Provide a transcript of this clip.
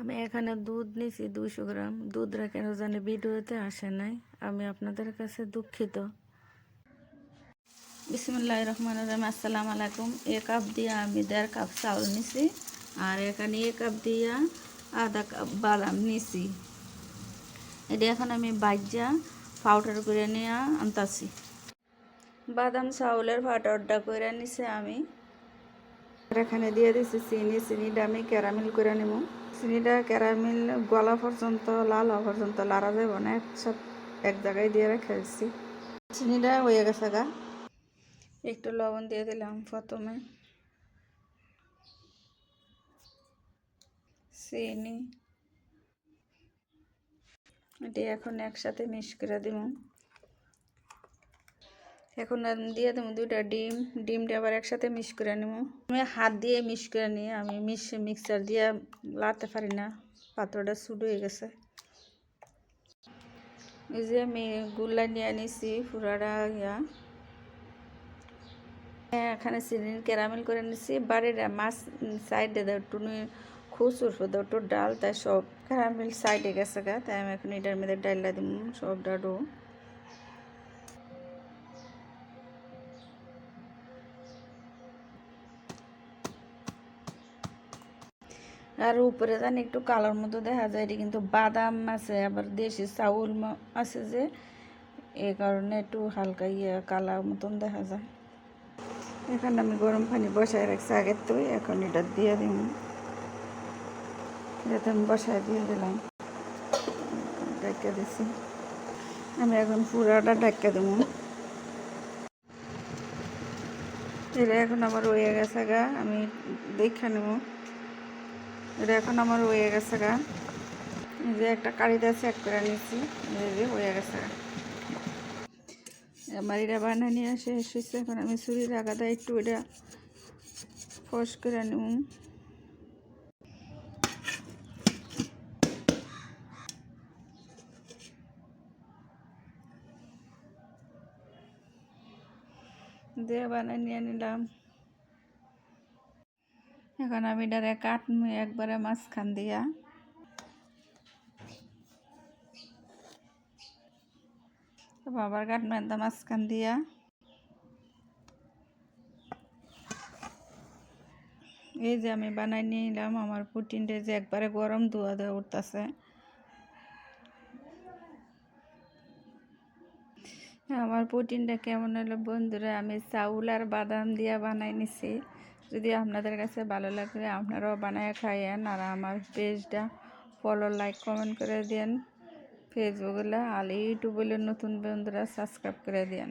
আমি এখানে দুধ নিছি দুশো গ্রাম। দুধটা কেন জানি ভিডিওতে আসে নাই। আমি আপনাদের কাছে দুঃখিত। বিসমুল্লাহ রহমান রহিম। আসসালাম আলাইকুম। এ কাপ দিয়ে আমি দেড় কাপ চাউল নিছি আর এখানে এ কাপ দিয়া আধা কাপ বাদাম নিছি। এটা এখন আমি বাজ্যা পাউডার করে নিয়ে আনতাছি। বাদাম চাউলের পাউডারটা করে নিছে আমি। এখানে দিয়ে দিছি চিনি, চিনিটা আমি ক্যারামেল করে নিব চিনিটা ক্যারামেল গলা পর্যন্ত, লাল হওয়া পর্যন্ত লাড়া যাবে না এক জায়গায় দিয়ে রেখে দিচ্ছি চিনিটা হয়ে গেছে গা। একটু লবণ দিয়ে দিলাম প্রথমে। চিনি। এটি এখন একসাথে মিক্স করে দিব এখন দিয়ে দেবো দুইটা ডিম। ডিমটা আবার একসাথে মিক্স করে নেব। আমি হাত দিয়ে মিক্স করে নিয়ে আমি মিক্স মিক্সার দিয়ে লাড়তে পারি না। পাত্রটা সুড হয়ে গেছে। এই যে আমি গুল্লা নিয়ে নিছি পুরাটা ইয়া। এখানে চিনি ক্যারামেল করে নিছি। বাড়ির মাছ সাইডে দেয় একটু খুচুর দাও একটু ডাল, তাই সব ক্যারামেল সাইডে গেছে গা। তাই আমি এখন এটার মধ্যে ডালটা দিব সব ডাডু। আর উপরে জানি একটু কালোর মতো দেখা যায়, এটি কিন্তু বাদাম আছে, আবার দেশি চাউল আছে যে এই কারণে একটু হালকা ইয়ে কালার মতন দেখা যায়। এখানে আমি গরম পানি বসায় রাখছি আগের তো এখন এটা দিয়ে দিব এটাতে আমি বসায় দিয়ে দিলাম। ডাক্কা দিছি। আমি এখন পুরাটা ডাক্কা দেবো। এটা এখন আমার হয়ে গেছে গা, আমি দেখে নেব। এটা এখন আমার হয়ে গেছে গা। যে একটা কারিতে চেক করে নিয়েছি যে হয়ে গেছে গা। আমার এটা বানিয়ে নিয়ে শেষ হয়েছে, এখন আমি ছুরির আগাটা একটু এটা ফস করে নেব। দিয়ে বানিয়ে নিয়ে নিলাম। এখন আমি ডারে কাটমু একবারে মাঝখান দিয়া। আবার কাটমু একদম মাঝখান দিয়া। এই যে আমি বানাই নিলাম, আমার পুটিনটা যে একবারে গরম ধোয়া দেওয়া উঠতেছে। আমার পুটিনটা কেমন হলো বন্ধুরা, আমি চাউল আর বাদাম দিয়া বানাই নিছি। যদি আপনাদের কাছে ভালো লাগে, আপনারাও বানায় খাইয়েন। আর আমার পেজটা ফলো লাইক কমেন্ট করে দেন ফেসবুকগুলো আর ইউটিউবগুলো নতুন বন্ধুরা সাবস্ক্রাইব করে দেন